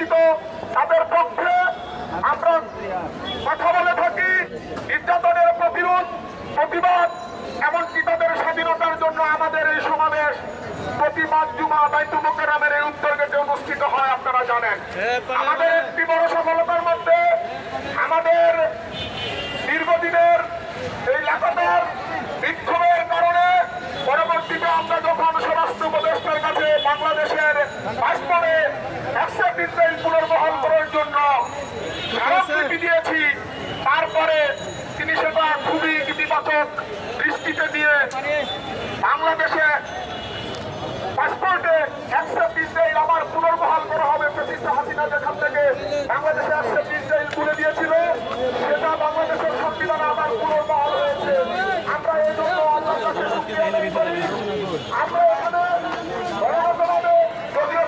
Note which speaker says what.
Speaker 1: অবস্থিত তাদের পক্ষে আমরা কথা বলে থাকি। নির্যাতনের প্রতিরোধ, প্রতিবাদ, এমনকি তাদের স্বাধীনতার জন্য আমাদের এই সমাবেশ প্রতিবাদ জুমা দায়িত্ব মোকারামের এই উদ্যোগে যে অনুষ্ঠিত হয়, আপনারা জানেন। আমাদের একটি বড় সফলতার মধ্যে আমাদের দীর্ঘদিনের এই লেখক রাজনীতির ট্রেন পুনর্বহন করার জন্য স্মারকলিপি দিয়েছি। তারপরে তিনি সেটা খুবই ইতিবাচক দৃষ্টিতে দিয়ে বাংলাদেশে পাসপোর্টে একশো ইসরায়েল আমার পুনর্বহাল করা হবে প্রতিষ্ঠা হাসিনা যেখান থেকে বাংলাদেশে একশো ইসরায়েল তুলে দিয়েছিল সেটা বাংলাদেশের সংবিধানে আমার পুনর্বহাল হয়েছে। আমরা এই জন্য আল্লাহ কাছে